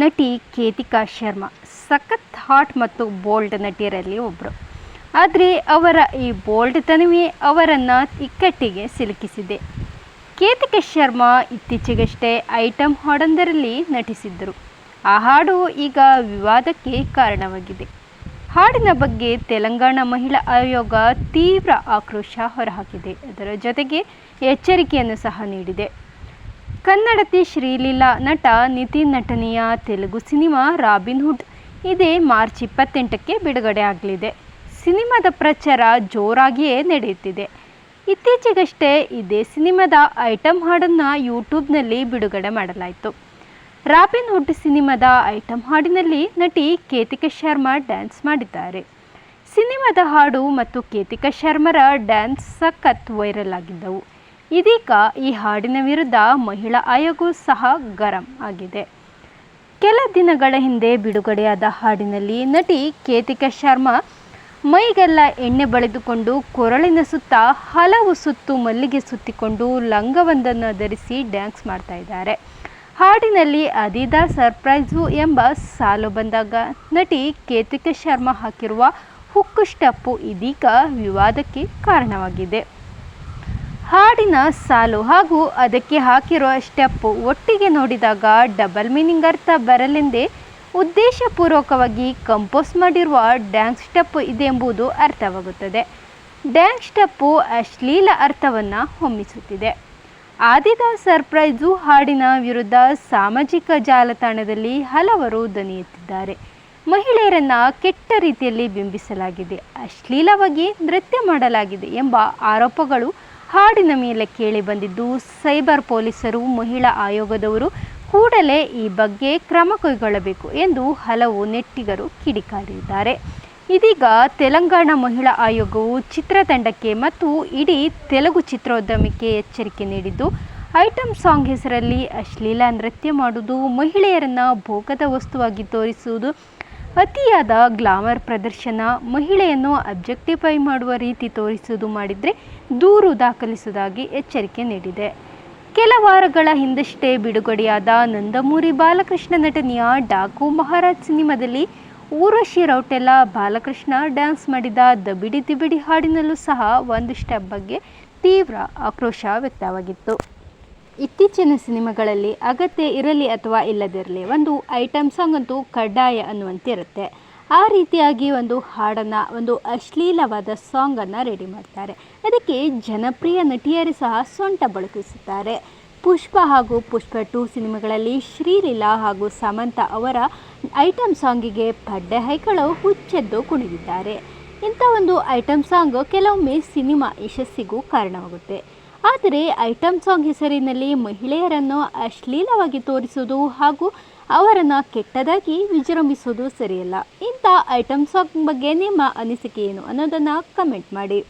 ನಟಿ ಕೇತಿಕಾ ಶರ್ಮಾ ಸಖತ್ ಹಾಟ್ ಮತ್ತು ಬೋಲ್ಡ್ ನಟಿಯರಲ್ಲಿ ಒಬ್ಬರು ಆದರೆ ಅವರ ಈ ಬೋಲ್ಡ್ ತನವೇ ಅವರನ್ನು ಇಕ್ಕಟ್ಟಿಗೆ ಸಿಲುಕಿಸಿದೆ. ಕೇತಿಕಾ ಶರ್ಮಾ ಇತ್ತೀಚೆಗಷ್ಟೇ ಐಟಮ್ ಹಾಡೊಂದರಲ್ಲಿ ನಟಿಸಿದ್ದರು. ಆ ಹಾಡು ಈಗ ವಿವಾದಕ್ಕೆ ಕಾರಣವಾಗಿದೆ. ಹಾಡಿನ ಬಗ್ಗೆ ತೆಲಂಗಾಣ ಮಹಿಳಾ ಆಯೋಗ ತೀವ್ರ ಆಕ್ರೋಶ ಹೊರಹಾಕಿದೆ. ಅದರ ಜೊತೆಗೆ ಎಚ್ಚರಿಕೆಯನ್ನು ಸಹ ನೀಡಿದೆ. ಕನ್ನಡತಿ ಶ್ರೀಲೀಲಾ ನಟ ನಿತಿನ್ ನಟನೆಯ ತೆಲುಗು ಸಿನಿಮಾ ರಾಬಿನ್ ಹುಡ್. ಇದೇ ಮಾರ್ಚ್ ಇಪ್ಪತ್ತೆಂಟಕ್ಕೆ ಬಿಡುಗಡೆ ಆಗಲಿದೆ. ಸಿನಿಮಾದ ಪ್ರಚಾರ ಜೋರಾಗಿಯೇ ನಡೆಯುತ್ತಿದೆ. ಇತ್ತೀಚೆಗಷ್ಟೇ ಇದೇ ಸಿನಿಮಾದ ಐಟಮ್ ಹಾಡನ್ನು ಯೂಟ್ಯೂಬ್ನಲ್ಲಿ ಬಿಡುಗಡೆ ಮಾಡಲಾಯಿತು. ರಾಬಿನ್ ಹುಡ್ ಸಿನಿಮಾದ ಐಟಮ್ ಹಾಡಿನಲ್ಲಿ ನಟಿ ಕೇತಿಕಾ ಶರ್ಮಾ ಡ್ಯಾನ್ಸ್ ಮಾಡಿದ್ದಾರೆ. ಸಿನಿಮಾದ ಹಾಡು ಮತ್ತು ಕೇತಿಕಾ ಶರ್ಮರ ಡ್ಯಾನ್ಸ್ ಸಖತ್ ವೈರಲ್ ಆಗಿದ್ದವು. ಇದೀಗ ಈ ಹಾಡಿನ ವಿರುದ್ಧ ಮಹಿಳಾ ಆಯೋಗವೂ ಸಹ ಗರಂ ಆಗಿದೆ. ಕೆಲ ದಿನಗಳ ಹಿಂದೆ ಬಿಡುಗಡೆಯಾದ ಹಾಡಿನಲ್ಲಿ ನಟಿ ಕೇತಿಕಾ ಶರ್ಮಾ ಮೈಗೆಲ್ಲ ಎಣ್ಣೆ ಬಳಿದುಕೊಂಡು ಕೊರಳಿನ ಸುತ್ತ ಹಲವು ಸುತ್ತು ಮಲ್ಲಿಗೆ ಸುತ್ತಿಕೊಂಡು ಲಂಗವೊಂದನ್ನು ಧರಿಸಿ ಡ್ಯಾನ್ಸ್ ಮಾಡ್ತಾ ಇದ್ದಾರೆ. ಹಾಡಿನಲ್ಲಿ ಅದಿದಾ ಸರ್ಪ್ರೈಸು ಎಂಬ ಸಾಲು ಬಂದಾಗ ನಟಿ ಕೇತಿಕಾ ಶರ್ಮಾ ಹಾಕಿರುವ ಹುಕ್ಕು ಸ್ಟೆಪ್ಪು ಇದೀಗ ವಿವಾದಕ್ಕೆ ಕಾರಣವಾಗಿದೆ. ಹಾಡಿನ ಸಾಲು ಹಾಗೂ ಅದಕ್ಕೆ ಹಾಕಿರೋ ಸ್ಟೆಪ್ಪು ಒಟ್ಟಿಗೆ ನೋಡಿದಾಗ ಡಬಲ್ ಮೀನಿಂಗ್ ಅರ್ಥ ಬರಲೆಂದೇ ಉದ್ದೇಶಪೂರ್ವಕವಾಗಿ ಕಂಪೋಸ್ ಮಾಡಿರುವ ಡ್ಯಾನ್ಸ್ ಸ್ಟೆಪ್ ಇದೆ ಎಂಬುದು ಅರ್ಥವಾಗುತ್ತದೆ. ಡ್ಯಾನ್ಸ್ ಸ್ಟೆಪ್ಪು ಅಶ್ಲೀಲ ಅರ್ಥವನ್ನು ಹೊಮ್ಮಿಸುತ್ತಿದೆ. ಆದಿದ ಸರ್ಪ್ರೈಸು ಹಾಡಿನ ವಿರುದ್ಧ ಸಾಮಾಜಿಕ ಜಾಲತಾಣದಲ್ಲಿ ಹಲವರು ದನಿಯುತ್ತಿದ್ದಾರೆ ಮಹಿಳೆಯರನ್ನು ಕೆಟ್ಟ ರೀತಿಯಲ್ಲಿ ಬಿಂಬಿಸಲಾಗಿದೆ. ಅಶ್ಲೀಲವಾಗಿ ನೃತ್ಯ ಮಾಡಲಾಗಿದೆ ಎಂಬ ಆರೋಪಗಳು ಹಾಡಿನ ಮೇಲೆ ಕೇಳಿ ಬಂದಿದ್ದು ಸೈಬರ್ ಪೊಲೀಸರು, ಮಹಿಳಾ ಆಯೋಗದವರು ಕೂಡಲೇ ಈ ಬಗ್ಗೆ ಕ್ರಮ ಕೈಗೊಳ್ಳಬೇಕು ಎಂದು ಹಲವು ನೆಟ್ಟಿಗರು ಕಿಡಿಕಾರಿದ್ದಾರೆ. ಇದೀಗ ತೆಲಂಗಾಣ ಮಹಿಳಾ ಆಯೋಗವು ಚಿತ್ರತಂಡಕ್ಕೆ ಮತ್ತು ಇಡೀ ತೆಲುಗು ಚಿತ್ರೋದ್ಯಮಕ್ಕೆ ಎಚ್ಚರಿಕೆ ನೀಡಿದ್ದು ಐಟಮ್ ಸಾಂಗ್ ಹೆಸರಲ್ಲಿ ಅಶ್ಲೀಲ ನೃತ್ಯ ಮಾಡುವುದು ಮಹಿಳೆಯರನ್ನು ಭೋಗದ ವಸ್ತುವಾಗಿ ತೋರಿಸುವುದು ಅತಿಯಾದ ಗ್ಲಾಮರ್ ಪ್ರದರ್ಶನ, ಮಹಿಳೆಯನ್ನು ಅಬ್ಜೆಕ್ಟಿಫೈ ಮಾಡುವ ರೀತಿ ತೋರಿಸುವುದು ಮಾಡಿದರೆ ದೂರು ದಾಖಲಿಸುವುದಾಗಿ ಎಚ್ಚರಿಕೆ ನೀಡಿದೆ. ಕೆಲ ವಾರಗಳ ಹಿಂದಷ್ಟೇ ಬಿಡುಗಡೆಯಾದ ನಂದಮೂರಿ ಬಾಲಕೃಷ್ಣ ನಟನೆಯ ಡಾಕು ಮಹಾರಾಜ್ ಸಿನಿಮಾದಲ್ಲಿ ಊರ್ವಶಿ ರೌಟೆಲ್ಲ ಬಾಲಕೃಷ್ಣ ಡ್ಯಾನ್ಸ್ ಮಾಡಿದ ದಬಿಡಿ ದಿಬಿಡಿ ಹಾಡಿನಲ್ಲೂ ಸಹ ಒಂದು ಸ್ಟೆಪ್ ಬಗ್ಗೆ ತೀವ್ರ ಆಕ್ರೋಶ ವ್ಯಕ್ತವಾಗಿತ್ತು. ಇತ್ತೀಚಿನ ಸಿನಿಮಾಗಳಲ್ಲಿ ಅಗತ್ಯ ಇರಲಿ ಅಥವಾ ಇಲ್ಲದಿರಲಿ ಒಂದು ಐಟಮ್ ಸಾಂಗ್ ಅಂತೂ ಕಡ್ಡಾಯ ಅನ್ನುವಂತೆ ಇರುತ್ತೆ ಆ ರೀತಿಯಾಗಿ ಒಂದು ಹಾಡನ್ನು, ಒಂದು ಅಶ್ಲೀಲವಾದ ಸಾಂಗನ್ನು ರೆಡಿ ಮಾಡ್ತಾರೆ. ಅದಕ್ಕೆ ಜನಪ್ರಿಯ ನಟಿಯರು ಸಹ ಸೊಂಟ ಬಳಕಿಸುತ್ತಾರೆ. ಪುಷ್ಪ ಹಾಗೂ ಪುಷ್ಪ ಟು ಸಿನಿಮಾಗಳಲ್ಲಿ ಶ್ರೀಲೀಲಾ ಹಾಗೂ ಸಮಂತ ಅವರ ಐಟಮ್ ಸಾಂಗಿಗೆ ಪಡ್ಡೆ ಹೈಕಳು ಹುಚ್ಚೆದ್ದು ಕುಣಿದಿದ್ದಾರೆ. ಇಂಥ ಒಂದು ಐಟಮ್ ಸಾಂಗ್ ಕೆಲವೊಮ್ಮೆ ಸಿನಿಮಾ ಯಶಸ್ಸಿಗೂ ಕಾರಣವಾಗುತ್ತೆ. ಆದರೆ ಐಟಮ್ ಸಾಂಗ್ ಹೆಸರಿನಲ್ಲಿ ಮಹಿಳೆಯರನ್ನು ಅಶ್ಲೀಲವಾಗಿ ತೋರಿಸುವುದು ಹಾಗೂ ಅವರನ್ನು ಕೆಟ್ಟದಾಗಿ ವಿಜೃಂಭಿಸುವುದು ಸರಿಯಲ್ಲ. ಇಂಥ ಐಟಮ್ ಸಾಂಗ್ ಬಗ್ಗೆ ನಿಮ್ಮ ಅನಿಸಿಕೆ ಏನು ಅನ್ನೋದನ್ನು ಕಮೆಂಟ್ ಮಾಡಿ.